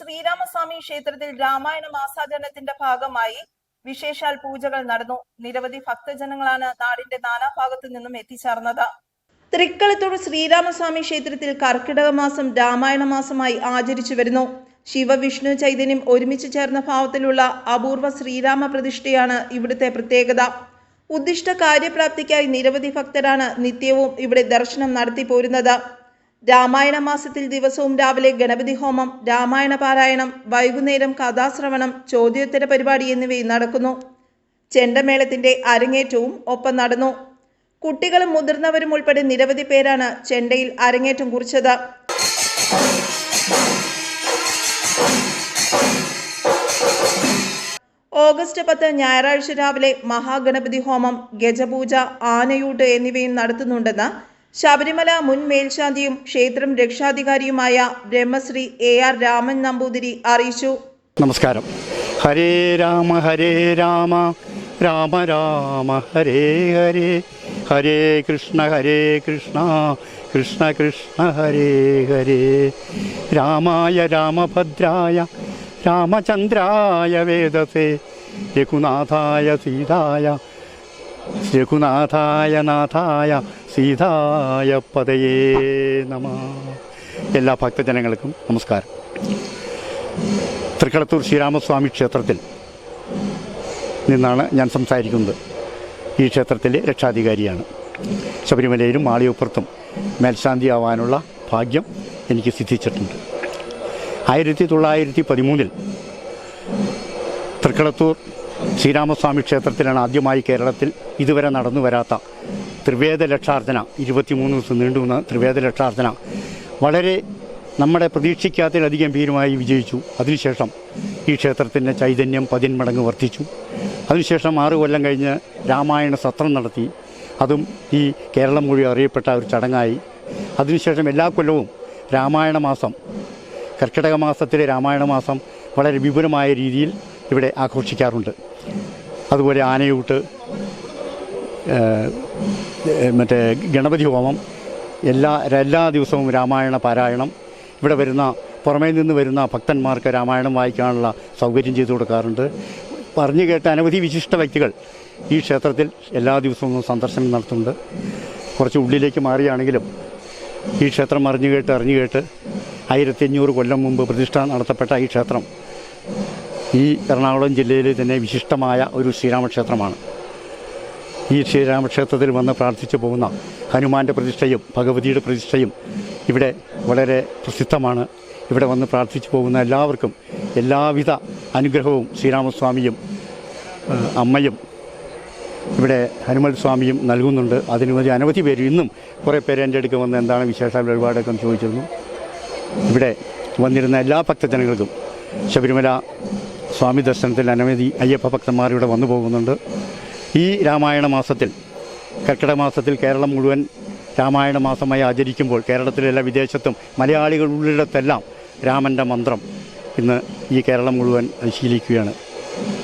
ശ്രീരാമസ്വാമി ക്ഷേത്രത്തിൽ രാമായണ മാസാചരണത്തിന്റെ ഭാഗമായി വിശേഷാൽ പൂജകൾ നടന്നു. നിരവധി ഭക്തജനങ്ങളാണ് നാടിന്റെ നാനാഭാഗത്തു നിന്നും എത്തിച്ചേർന്നത്. തൃക്കളത്തൂർ ശ്രീരാമസ്വാമി ക്ഷേത്രത്തിൽ കർക്കിടക മാസം രാമായണ മാസമായി ആചരിച്ചു വരുന്നു. ശിവവിഷ്ണു ചൈതന്യം ഒരുമിച്ച് ചേർന്ന ഭാവത്തിലുള്ള അപൂർവ ശ്രീരാമ പ്രതിഷ്ഠയാണ് ഇവിടുത്തെ പ്രത്യേകത. ഉദ്ദിഷ്ട കാര്യപ്രാപ്തിക്കായി നിരവധി ഭക്തരാണ് നിത്യവും ഇവിടെ ദർശനം നടത്തി പോരുന്നത് രാമായണ മാസത്തിൽ ദിവസവും രാവിലെ ഗണപതി ഹോമം രാമായണ പാരായണം വൈകുന്നേരം കഥാശ്രവണം ചോദ്യോത്തര പരിപാടി എന്നിവയും നടക്കുന്നു. ചെണ്ടമേളത്തിന്റെ അരങ്ങേറ്റവും ഒപ്പം നടന്നു. കുട്ടികളും മുതിർന്നവരും ഉൾപ്പെടെ നിരവധി പേരാണ് ചെണ്ടയിൽ അരങ്ങേറ്റം കുറിച്ചത്. ഓഗസ്റ്റ് പത്ത് ഞായറാഴ്ച രാവിലെ മഹാഗണപതി ഹോമം ഗജപൂജ ആനയൂട്ട് എന്നിവയും നടത്തുന്നുണ്ടെന്ന് ശബരിമല മുൻ മേൽശാന്തിയും ക്ഷേത്രം രക്ഷാധികാരിയുമായ ബ്രഹ്മശ്രീ എ ആർ രാമൻ നമ്പൂതിരി അറിയിച്ചു. നമസ്കാരം. ഹരേ രാമ ഹരേ രാമ രാമ രാമ ഹരേ ഹരേ. ഹരേ കൃഷ്ണ ഹരേ കൃഷ്ണ കൃഷ്ണ കൃഷ്ണ ഹരേ ഹരേ. രാമായ രാമഭദ്രായ രാമചന്ദ്രായ വേദസേ. രഘുനാഥായ സീതായ രഘുനാഥായ നാഥായ സീതായ പതയേ നമ. എല്ലാ ഭക്തജനങ്ങൾക്കും നമസ്കാരം. തൃക്കളത്തൂർ ശ്രീരാമസ്വാമി ക്ഷേത്രത്തിൽ നിന്നാണ് ഞാൻ സംസാരിക്കുന്നത്. ഈ ക്ഷേത്രത്തിലെ രക്ഷാധികാരിയാണ്. ശബരിമലയിലും മാളിയപ്പുറത്തും മേൽശാന്തി ആവാനുള്ള ഭാഗ്യം എനിക്ക് സിദ്ധിച്ചിട്ടുണ്ട്. ആയിരത്തി തൊള്ളായിരത്തി പതിമൂന്നിൽ തൃക്കളത്തൂർ ശ്രീരാമസ്വാമി ക്ഷേത്രത്തിലാണ് ആദ്യമായി കേരളത്തിൽ ഇതുവരെ നടന്നു വരാത്ത ത്രിവേദ ലക്ഷാർത്ഥന ഇരുപത്തിമൂന്ന് ദിവസം നീണ്ടുവന്ന ത്രിവേദ ലക്ഷാർത്ഥന വളരെ നമ്മുടെ പ്രതീക്ഷിക്കാത്തതിലധികം ഭീരമായി വിജയിച്ചു. അതിനുശേഷം ഈ ക്ഷേത്രത്തിന്റെ ചൈതന്യം പതിന്മടങ്ങ് വർദ്ധിച്ചു. അതിനുശേഷം ആറ് കൊല്ലം കഴിഞ്ഞ് രാമായണ സത്രം നടത്തി. അതും ഈ കേരളം മുഴുവൻ അറിയപ്പെട്ട ഒരു ചടങ്ങായി. അതിനുശേഷം എല്ലാ കൊല്ലവും രാമായണ മാസം കർക്കിടക മാസത്തിലെ രാമായണ മാസം വളരെ വിപുലമായ രീതിയിൽ ഇവിടെ ആഘോഷിക്കാറുണ്ട്. അതുപോലെ ആനയൂട്ട് മറ്റേ ഗണപതി ഹോമം എല്ലാ എല്ലാ ദിവസവും രാമായണ പാരായണം ഇവിടെ വരുന്ന പുറമേ നിന്ന് വരുന്ന ഭക്തന്മാർക്ക് രാമായണം വായിക്കാനുള്ള സൗകര്യം ചെയ്തു കൊടുക്കാറുണ്ട്. പറഞ്ഞു കേട്ട അനവധി വിശിഷ്ട വ്യക്തികൾ ഈ ക്ഷേത്രത്തിൽ എല്ലാ ദിവസവും സന്ദർശനം നടത്തുന്നുണ്ട്. കുറച്ച് ഉള്ളിലേക്ക് മാറിയാണെങ്കിലും ഈ ക്ഷേത്രം അറിഞ്ഞു കേട്ട് അറിഞ്ഞു കേട്ട് ആയിരത്തി അഞ്ഞൂറ് കൊല്ലം മുമ്പ് പ്രതിഷ്ഠ നടത്തപ്പെട്ട ഈ ക്ഷേത്രം ഈ എറണാകുളം ജില്ലയിലെ തന്നെ വിശിഷ്ടമായ ഒരു ശ്രീരാമക്ഷേത്രമാണ്. ഈ ശ്രീരാമക്ഷേത്രത്തിൽ വന്ന് പ്രാർത്ഥിച്ചു പോകുന്ന ഹനുമാന്റെ പ്രതിഷ്ഠയും ഭഗവതിയുടെ പ്രതിഷ്ഠയും ഇവിടെ വളരെ പ്രസിദ്ധമാണ്. ഇവിടെ വന്ന് പ്രാർത്ഥിച്ചു പോകുന്ന എല്ലാവർക്കും എല്ലാവിധ അനുഗ്രഹവും ശ്രീരാമസ്വാമിയും അമ്മയും ഇവിടെ ഹനുമൽ സ്വാമിയും നൽകുന്നുണ്ട്. അതിനുവേണ്ടി അനവധി പേര് ഇന്നും കുറേ പേര് എന്റെ അടുക്ക് വന്ന് എന്താണ് വിശേഷ വഴിപാടൊക്കെ ചോദിച്ചിരുന്നു. ഇവിടെ വന്നിരുന്ന എല്ലാ ഭക്തജനങ്ങൾക്കും ശബരിമല സ്വാമി ദർശനത്തിൽ അനവധി അയ്യപ്പ ഭക്തന്മാർ ഇവിടെ വന്നു പോകുന്നുണ്ട്. ഈ രാമായണ മാസത്തിൽ കർക്കിടക മാസത്തിൽ കേരളം മുഴുവൻ രാമായണ മാസമായി ആചരിക്കുമ്പോൾ കേരളത്തിലെല്ലാം വിദേശത്തും മലയാളികളുള്ളിടത്തെല്ലാം രാമന്റെ മന്ത്രം ഇന്ന് ഈ കേരളം മുഴുവൻ ശീലിക്കുകയാണ്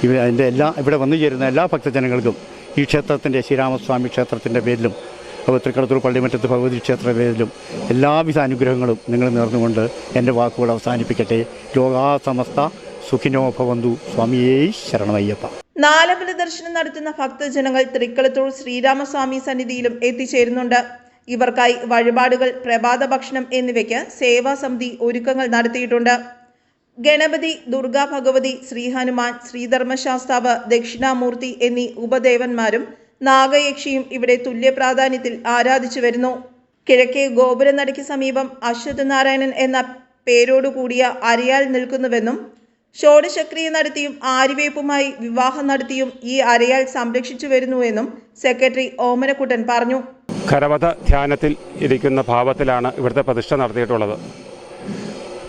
ഇവ അതിന്റെ എല്ലാ ഇവിടെ വന്നു ചേരുന്ന എല്ലാ ഭക്തജനങ്ങൾക്കും ഈ ക്ഷേത്രത്തിന്റെ ശ്രീരാമസ്വാമി ക്ഷേത്രത്തിന്റെ പേരിലും അപ്പോൾ തൃക്കടത്തൂർ പള്ളിമറ്റത്ത് ഭഗവതി ക്ഷേത്ര പേരിലും എല്ലാവിധ അനുഗ്രഹങ്ങളും നിങ്ങൾ നേർന്നുകൊണ്ട് എന്റെ വാക്കുകൾ അവസാനിപ്പിക്കട്ടെ. ലോകാസമസ്ത സുഖിനോഭവന്തു സ്വാമിയേ ശരണമയ്യപ്പ. നാലമ്പല ദർശനം നടത്തുന്ന ഭക്തജനങ്ങൾ തൃക്കളത്തൂർ ശ്രീരാമസ്വാമി സന്നിധിയിലും എത്തിച്ചേരുന്നുണ്ട്. ഇവർക്കായി വഴിപാടുകൾ പ്രഭാത ഭക്ഷണം എന്നിവയ്ക്ക് സേവാസമിതി ഒരുക്കങ്ങൾ നടത്തിയിട്ടുണ്ട്. ഗണപതി ദുർഗാ ഭഗവതി ശ്രീഹനുമാൻ ശ്രീധർമ്മശാസ്താവ് ദക്ഷിണാമൂർത്തി എന്നീ ഉപദേവന്മാരും നാഗയക്ഷിയും ഇവിടെ തുല്യ പ്രാധാന്യത്തിൽ ആരാധിച്ചു വരുന്നു. കിഴക്കേ ഗോപുരനടയ്ക്ക് സമീപം അശ്വത് നാരായണൻ എന്ന പേരോടുകൂടിയ അരയാൽ നിൽക്കുന്നുവെന്നും ഷോഡശക്രിയ നടത്തിയും ആര്യവേപ്പുമായി വിവാഹം നടത്തിയും ഈ അരയാൽ സംരക്ഷിച്ചു വരുന്നുവെന്നും സെക്രട്ടറി ഓമനക്കുട്ടൻ പറഞ്ഞു. കരവധ ധ്യാനത്തിൽ ഇരിക്കുന്ന ഭാവത്തിലാണ് ഇവിടുത്തെ പ്രതിഷ്ഠ നടത്തിയിട്ടുള്ളത്.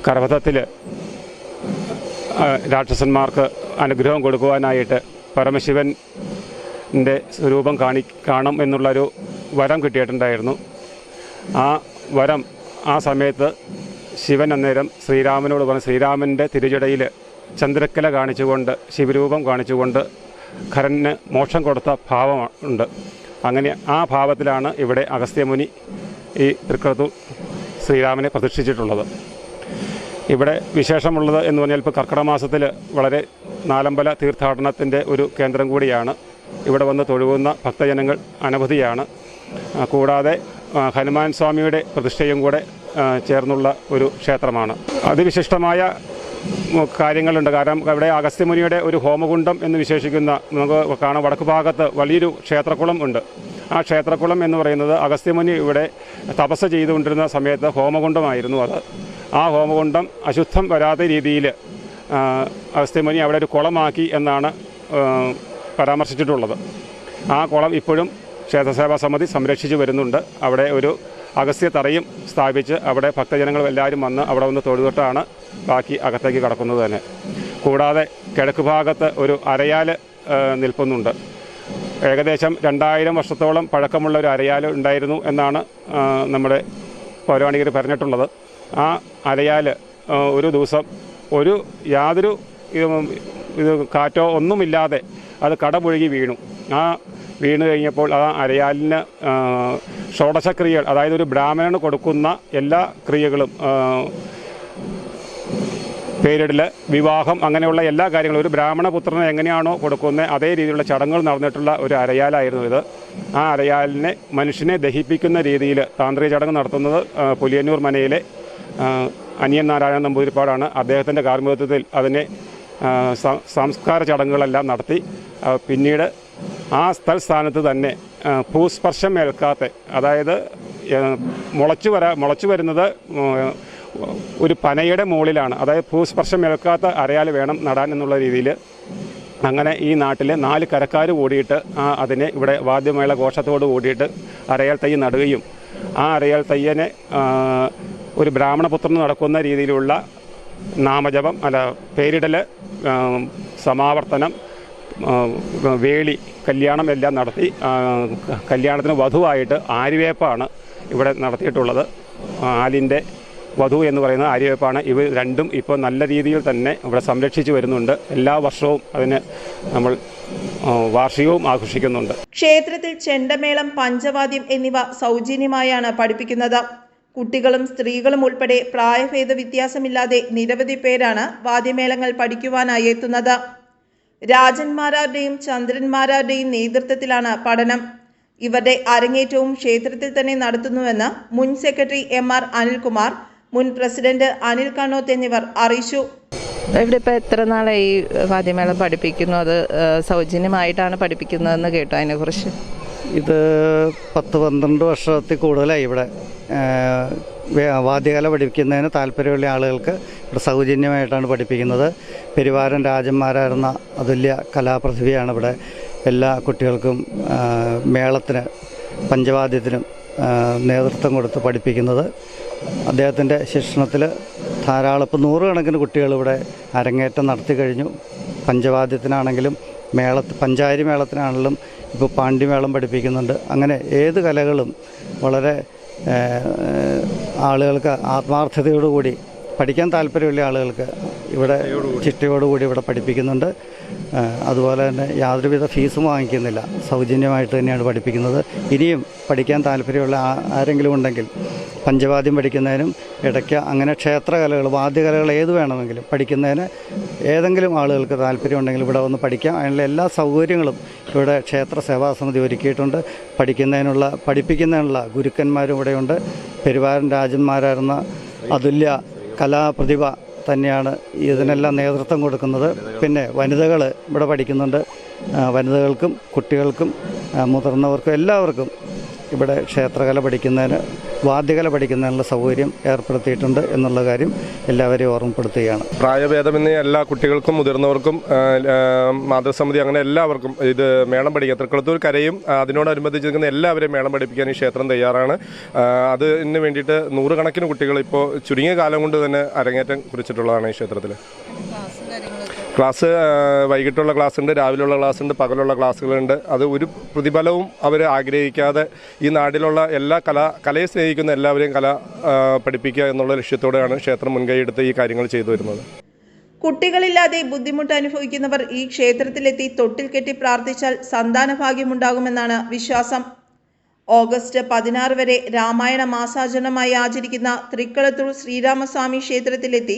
കരവധത്തിൽ രാക്ഷസന്മാർക്ക് അനുഗ്രഹം കൊടുക്കുവാനായിട്ട് പരമശിവന്റെ സ്വരൂപം കാണി കാണും എന്നുള്ളൊരു വരം കിട്ടിയിട്ടുണ്ടായിരുന്നു. ആ വരം ആ സമയത്ത് ശിവൻ അന്നേരം ശ്രീരാമനോട് പറഞ്ഞു ശ്രീരാമന്റെ തിരുജടയിൽ ചന്ദ്രക്കല കാണിച്ചുകൊണ്ട് ശിവരൂപം കാണിച്ചുകൊണ്ട് ഖരന് മോക്ഷം കൊടുത്ത ഭാവമുണ്ട് അങ്ങനെ ആ ഭാവത്തിലാണ് ഇവിടെ അഗസ്ത്യമുനി ഈ തൃക്കടത്തൂർ ശ്രീരാമനെ പ്രതിഷ്ഠിച്ചിട്ടുള്ളത്. ഇവിടെ വിശേഷമുള്ളത് എന്ന് പറഞ്ഞാൽ ഇപ്പോൾ കർക്കിടക മാസത്തിൽ വളരെ നാലമ്പല തീർത്ഥാടനത്തിന്റെ ഒരു കേന്ദ്രം കൂടിയാണ്. ഇവിടെ വന്ന് തൊഴുകുന്ന ഭക്തജനങ്ങൾ അനവധിയാണ്. കൂടാതെ ഹനുമാൻ സ്വാമിയുടെ പ്രതിഷ്ഠയും കൂടെ ചേർന്നുള്ള ഒരു ക്ഷേത്രമാണ്. അതിവിശിഷ്ടമായ കാര്യങ്ങളുണ്ട്. കാരണം ഇവിടെ അഗസ്ത്യമുനിയുടെ ഒരു ഹോമകുണ്ഡം എന്ന് വിശേഷിക്കുന്ന നമുക്ക് കാണാം. വടക്ക് ഭാഗത്ത് വലിയൊരു ക്ഷേത്രക്കുളം ഉണ്ട്. ആ ക്ഷേത്രക്കുളം എന്ന് പറയുന്നത് അഗസ്ത്യമുനി ഇവിടെ തപസ് ചെയ്തുകൊണ്ടിരുന്ന സമയത്ത് ഹോമകുണ്ഡമായിരുന്നു അത്. ആ ഹോമകുണ്ഡം അശുദ്ധം വരാത്ത രീതിയിൽ അഗസ്ത്യമുനി അവിടെ ഒരു കുളമാക്കി എന്നാണ് പരാമർശിച്ചിട്ടുള്ളത്. ആ കുളം ഇപ്പോഴും ക്ഷേത്രസേവാ സമിതി സംരക്ഷിച്ചു വരുന്നുണ്ട്. അവിടെ ഒരു അഗസ്ത്യ തറയും സ്ഥാപിച്ച് അവിടെ ഭക്തജനങ്ങൾ എല്ലാവരും വന്ന് അവിടെ വന്ന് തൊഴുതൊട്ടാണ് ബാക്കി അകത്തേക്ക് കടക്കുന്നത് തന്നെ. കൂടാതെ കിഴക്ക് ഭാഗത്ത് ഒരു അരയാൽ നിൽക്കുന്നുണ്ട് ഏകദേശം രണ്ടായിരം വർഷത്തോളം പഴക്കമുള്ള ഒരു അരയാൽ ഉണ്ടായിരുന്നു എന്നാണ് നമ്മുടെ പൗരാണികർ പറഞ്ഞിട്ടുള്ളത്. ആ അരയാൽ ഒരു ദിവസം ഒരു യാതൊരു ഇത് കാറ്റോ ഒന്നുമില്ലാതെ അത് കടപുഴകി വീണു. ആ വീണ് കഴിഞ്ഞപ്പോൾ ആ അരയാലിന് ഷോഡശക്രിയകൾ അതായത് ഒരു ബ്രാഹ്മണന് കൊടുക്കുന്ന എല്ലാ ക്രിയകളും പേരിടൽ വിവാഹം അങ്ങനെയുള്ള എല്ലാ കാര്യങ്ങളും ഒരു ബ്രാഹ്മണ പുത്രനെ എങ്ങനെയാണോ കൊടുക്കുന്നത് അതേ രീതിയിലുള്ള ചടങ്ങുകൾ നടന്നിട്ടുള്ള ഒരു അരയാലായിരുന്നു ഇത്. ആ അരയാലിനെ മനുഷ്യനെ ദഹിപ്പിക്കുന്ന രീതിയിൽ താന്ത്രിക ചടങ്ങ് നടത്തുന്നത് പുലിയന്നൂർ മനയിലെ അനിയൻ നാരായണൻ നമ്പൂതിരിപ്പാടാണ്. അദ്ദേഹത്തിന്റെ കാർമ്മികത്വത്തിൽ അതിനെ സംസ്കാര ചടങ്ങുകളെല്ലാം നടത്തി. പിന്നീട് ആ സ്ഥലസ്ഥാനത്ത് തന്നെ ഭൂസ്പർശം ഏൽക്കാത്ത അതായത് മുളച്ചു വരാ മുളച്ചു വരുന്നത് ഒരു പനയുടെ മുകളിലാണ്. അതായത് ഭൂസ്പർശം ഏൽക്കാത്ത അരയാൽ വേണം നടാൻ എന്നുള്ള രീതിയിൽ അങ്ങനെ ഈ നാട്ടിലെ നാല് കരക്കാർ കൂടിയിട്ട് ആ അതിനെ ഇവിടെ വാദ്യമേള ഘോഷത്തോട് കൂടിയിട്ട് അരയാൽ തൈ നടുകയും ആ അരയാൽ തയ്യനെ ഒരു ബ്രാഹ്മണപുത്രൻ നടക്കുന്ന രീതിയിലുള്ള നാമജപം അല്ല പേരിടൽ സമാവർത്തനം വേളി കല്യാണം എല്ലാം നടത്തി കല്യാണത്തിന് വധുവായിട്ട് ആര്യവേപ്പാണ് ഇവിടെ നടത്തിയിട്ടുള്ളത്. ആലിന്റെ വധു എന്ന് പറയുന്ന ആര്യവേപ്പാണ്. ഇവ രണ്ടും ഇപ്പോൾ നല്ല രീതിയിൽ തന്നെ ഇവിടെ സംരക്ഷിച്ചു വരുന്നുണ്ട്. എല്ലാ വർഷവും അതിന് നമ്മൾ വാർഷികവും ആഘോഷിക്കുന്നുണ്ട്. ക്ഷേത്രത്തിൽ ചെണ്ടമേളം പഞ്ചവാദ്യം എന്നിവ സൗജന്യമായാണ് പഠിപ്പിക്കുന്നത്. കുട്ടികളും സ്ത്രീകളും ഉൾപ്പെടെ പ്രായഭേദ വ്യത്യാസമില്ലാതെ നിരവധി പേരാണ് വാദ്യമേളങ്ങൾ പഠിക്കുവാനായി എത്തുന്നത്. രാജന്മാരുടെയും ചന്ദ്രന്മാരുടെയും നേതൃത്വത്തിലാണ് പഠനം. ഇവരുടെ അരങ്ങേറ്റവും ക്ഷേത്രത്തിൽ തന്നെ നടത്തുന്നുവെന്ന് മുൻ സെക്രട്ടറി എം ആർ അനിൽകുമാർ മുൻ പ്രസിഡന്റ് അനിൽ കണ്ണോത്ത് എന്നിവർ അറിയിച്ചു. ഇവിടെ ഇപ്പോൾ എത്ര നാളായി വാദ്യമേളം പഠിപ്പിക്കുന്നു? അത് സൗജന്യമായിട്ടാണ് പഠിപ്പിക്കുന്നതെന്ന് കേട്ടോ അതിനെക്കുറിച്ച്. ഇത് പത്ത് പന്ത്രണ്ട് വർഷത്തിൽ കൂടുതലായി ഇവിടെ വാദ്യകല പഠിപ്പിക്കുന്നതിന് താല്പര്യമുള്ള ആളുകൾക്ക് ഇവിടെ സൗജന്യമായിട്ടാണ് പഠിപ്പിക്കുന്നത്. പെരുവാരൻ രാജന്മാരായിരുന്ന അതുല്യ കലാപ്രതിഭയാണ് ഇവിടെ എല്ലാ കുട്ടികൾക്കും മേളത്തിന് പഞ്ചവാദ്യത്തിനും നേതൃത്വം കൊടുത്ത് പഠിപ്പിക്കുന്നത്. അദ്ദേഹത്തിന്റെ ശിക്ഷണത്തിൽ ധാരാളം ഇപ്പോൾ നൂറുകണക്കിന് കുട്ടികൾ ഇവിടെ അരങ്ങേറ്റം നടത്തി കഴിഞ്ഞു. പഞ്ചവാദ്യത്തിനാണെങ്കിലും മേള പഞ്ചാരി മേളത്തിനാണെങ്കിലും ഇപ്പോൾ പാണ്ഡിമേളം പഠിപ്പിക്കുന്നുണ്ട്. അങ്ങനെ ഏത് കലകളും വളരെ ആളുകൾക്ക് ആത്മാർത്ഥതയോടുകൂടി പഠിക്കാൻ താല്പര്യമുള്ള ആളുകൾക്ക് ഇവിടെ ചിട്ടയോടുകൂടി ഇവിടെ പഠിപ്പിക്കുന്നുണ്ട്. അതുപോലെ തന്നെ യാതൊരുവിധ ഫീസും വാങ്ങിക്കുന്നില്ല. സൗജന്യമായിട്ട് തന്നെയാണ് പഠിപ്പിക്കുന്നത്. ഇനിയും പഠിക്കാൻ താല്പര്യമുള്ള ആരെങ്കിലും ഉണ്ടെങ്കിൽ പഞ്ചവാദ്യം പഠിക്കുന്നതിനും ഇടയ്ക്ക് അങ്ങനെ ക്ഷേത്രകലകൾ വാദ്യകലകൾ ഏത് വേണമെങ്കിലും പഠിക്കുന്നതിന് ഏതെങ്കിലും ആളുകൾക്ക് താല്പര്യമുണ്ടെങ്കിൽ ഇവിടെ വന്ന് പഠിക്കാം. അതിനുള്ള എല്ലാ സൗകര്യങ്ങളും ഇവിടെ ക്ഷേത്ര സേവാ സമിതി ഒരുക്കിയിട്ടുണ്ട്. പഠിക്കുന്നതിനുള്ള പഠിപ്പിക്കുന്നതിനുള്ള ഗുരുക്കന്മാരും ഇവിടെയുണ്ട്. പെരുവാരൻ രാജന്മാരായിരുന്ന അതുല്യ കലാപ്രതിഭ തന്നെയാണ് ഇതിനെല്ലാം നേതൃത്വം കൊടുക്കുന്നത്. പിന്നെ വനിതകൾ ഇവിടെ പഠിക്കുന്നുണ്ട്. വനിതകൾക്കും കുട്ടികൾക്കും മുതിർന്നവർക്കും എല്ലാവർക്കും ഇവിടെ ക്ഷേത്രകല പഠിക്കുന്നതിന് വാദ്യകല പഠിക്കുന്നതിനുള്ള സൗകര്യം ഏർപ്പെടുത്തിയിട്ടുണ്ട് എന്നുള്ള കാര്യം എല്ലാവരെയും ഓർമ്മപ്പെടുത്തുകയാണ്. പ്രായഭേദമെന്നേ എല്ലാ കുട്ടികൾക്കും മുതിർന്നവർക്കും മാതൃസമിതി അങ്ങനെ എല്ലാവർക്കും ഇത് മേളം പഠിക്കാം തൃക്കുളത്തൂർ കരയും അതിനോടനുബന്ധിച്ച് നിൽക്കുന്ന എല്ലാവരെയും മേളം പഠിപ്പിക്കാൻ ഈ ക്ഷേത്രം തയ്യാറാണ്. അതിന് വേണ്ടിയിട്ട് നൂറുകണക്കിന് കുട്ടികൾ ഇപ്പോൾ ചുരുങ്ങിയ കാലം കൊണ്ട് തന്നെ അരങ്ങേറ്റം കുറിച്ചിട്ടുള്ളതാണ് ഈ ക്ഷേത്രത്തിൽ ക്ലാസ് വൈകിട്ടുള്ള ക്ലാസ് ഉണ്ട് രാവിലെയുള്ള ക്ലാസ് ഉണ്ട് പകലുള്ള ക്ലാസ്സുകളുണ്ട്. അത് ഒരു പ്രതിഫലവും അവർ ആഗ്രഹിക്കാതെ ഈ നാട്ടിലുള്ള എല്ലാ കല കലയെ സ്നേഹിക്കുന്ന എല്ലാവരെയും കല പഠിപ്പിക്കുക എന്നുള്ള ലക്ഷ്യത്തോടെയാണ് ക്ഷേത്രം മുൻകൈയെടുത്ത് ഈ കാര്യങ്ങൾ ചെയ്തു വരുന്നത്. കുട്ടികളില്ലാതെ ബുദ്ധിമുട്ട് അനുഭവിക്കുന്നവർ ഈ ക്ഷേത്രത്തിലെത്തി തൊട്ടിൽ കെട്ടി പ്രാർത്ഥിച്ചാൽ സന്താന ഭാഗ്യമുണ്ടാകുമെന്നാണ് വിശ്വാസം. ഓഗസ്റ്റ് പതിനാറ് വരെ രാമായണ മാസാചരണമായി ആചരിക്കുന്ന തൃക്കളത്തൂർ ശ്രീരാമസ്വാമി ക്ഷേത്രത്തിലെത്തി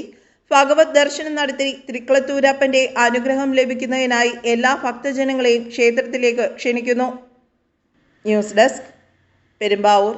ഭഗവത് ദർശനം നടത്തി തൃക്കളത്തൂരപ്പന്റെ അനുഗ്രഹം ലഭിക്കുന്നതിനായി എല്ലാ ഭക്തജനങ്ങളെയും ക്ഷേത്രത്തിലേക്ക് ക്ഷണിക്കുന്നു. News desk Perumbavoor.